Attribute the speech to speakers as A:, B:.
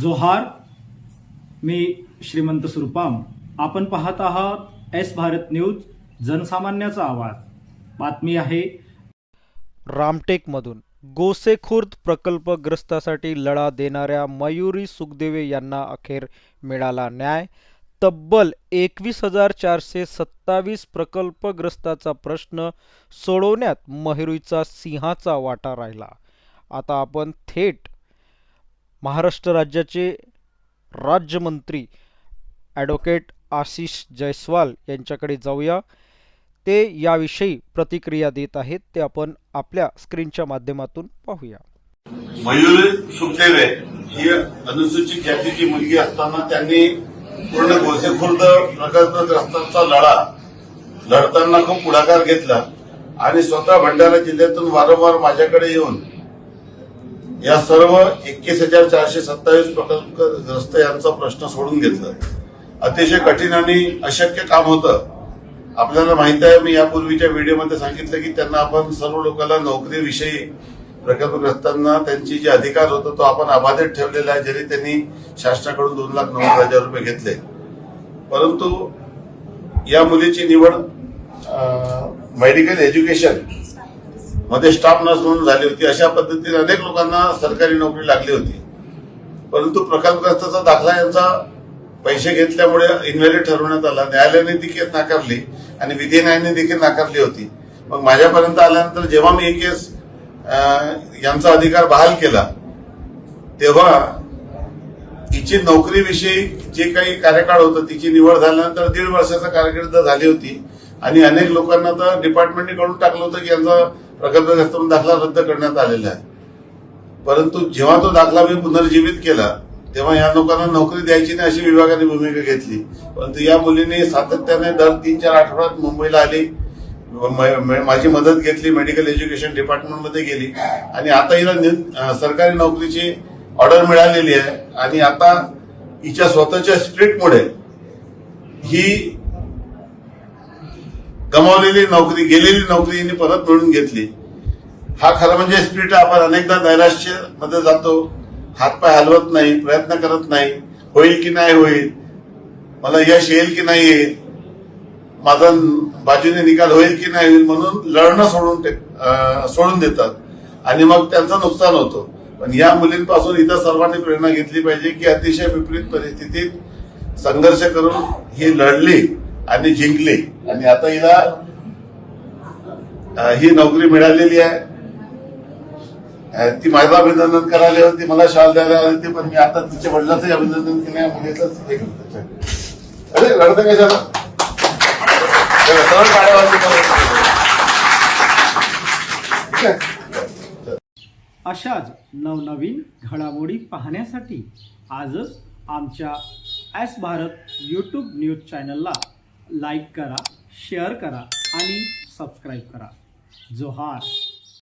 A: जोहार मी श्रीमंत सुरपाम. आपण पाहत आहात एस भारत न्यूज जनसामान्याचा आवाज. बातमी आहे.
B: रामटेकमधून. गोसेखुर्द प्रकल्पग्रस्तासाठी लढा देणाऱ्या मयुरी सुखदेवे यांना अखेर मिळाला न्याय. तब्बल एकवीस हजार चारशे सत्तावीस प्रकल्पग्रस्ताचा प्रश्न सोडवण्यात मयुरीचा सिंहाचा वाटा राहिला. आता आपण थेट महाराष्ट्र राज्याचे राज्यमंत्री ॲडव्होकेट आशिष जयस्वाल यांच्याकडे जाऊया. ते याविषयी प्रतिक्रिया देत आहेत. ते आपण आपल्या स्क्रीनच्या माध्यमातून पाहूया.
C: मयूर सुखदेवे ही अनुसूचित जातीची मुलगी असताना त्यांनी पूर्ण गोसेखुर्द प्रकल्पग्रस्तांचा लढा लढताना खूप पुढाकार घेतला. आणि स्वतः भंडारा जिल्ह्यातून वारंवार माझ्याकडे येऊन या सर्व एकवीस हजार चारशे सत्तावीस प्रकल्पग्रस्त यांचा प्रश्न सोडून घेतला. अतिशय कठीण आणि अशक्य काम होतं. आपल्याला माहीत आहे मी यापूर्वीच्या व्हिडिओमध्ये सांगितलं की त्यांना आपण सर्व लोकांना नोकरीविषयी प्रकल्पग्रस्तांना त्यांची जे अधिकार होता तो आपण अबाधित ठेवलेला आहे जरी त्यांनी शासनाकडून दोन लाख नव्वद हजार रुपये घेतले. परंतु या मुलीची निवड मेडिकल एज्युकेशन मध्ये स्टाफ नर्स म्हणून झाली होती. अशा पद्धतीने अनेक लोकांना सरकारी नोकरी लागली होती. परंतु प्रकल्पग्रस्ताचा दाखला यांचा पैसे घेतल्यामुळे इन्व्हॅलिड ठरवण्यात आला. न्यायालयाने देखील नाकारली आणि विधी न्यायाने देखील नाकारली होती. मग माझ्यापर्यंत आल्यानंतर जेव्हा मी ही केस यांचा अधिकार बहाल केला तेव्हा तिची नोकरीविषयी जे काही कार्यकाळ होतं तिची निवड झाल्यानंतर दीड वर्षाचा कारकीर्द झाली होती. आणि अनेक लोकांना तर डिपार्टमेंटने कळून टाकलं होतं की यांचा प्रकल्पग्रस्त म्हणून दाखला रद्द करण्यात आलेला आहे. परंतु जेव्हा तो दाखला मी पुनर्जीवित केला तेव्हा या लोकांना नोकरी द्यायची नाही अशी विभागाने भूमिका घेतली. परंतु या मुलीने सातत्याने दर तीन चार आठवड्यात मुंबईला आली म- माझी मदत घेतली मेडिकल एज्युकेशन डिपार्टमेंटमध्ये गेली. आणि आता हिला नि- सरकारी नोकरीची ऑर्डर मिळालेली आहे. आणि आता हिच्या स्वतःच्या स्ट्रीटमुळे ही गमावलेली नोकरी गेलेली नोकरी यांनी परत मिळून घेतली. हा खरं म्हणजे स्पिरिट आपण अनेकदा नैराश्यमध्ये जातो. हातपाय हलवत नाही प्रयत्न करत नाही. होईल की नाही होईल? मला यश येईल की नाही येईल? माझा बाजूने निकाल होईल की नाही होईल म्हणून लढणं सोडून सोडून देतात. आणि मग त्यांचं नुकसान होतं. पण या मुलींपासून इतर सर्वांनी प्रेरणा घेतली पाहिजे की अतिशय विपरीत परिस्थितीत संघर्ष करून ही लढली आणि जिंकली. आणि आता हिला ही नोकरी मिळालेली आहे. ती माझं अभिनंदन करायला होती मला शाल द्यायला आली होती पण मी आता तिच्या वडिलाचंही अभिनंदन केलं मुलीचंच हे अरे रडतं कशाला ठीक आहे?
A: अशाच नवनवीन घडामोडी पाहण्यासाठी आजच आमच्या एस भारत यूट्यूब न्यूज चॅनलला लाईक करा शेअर करा आणि सबस्क्राईब करा. जोहार.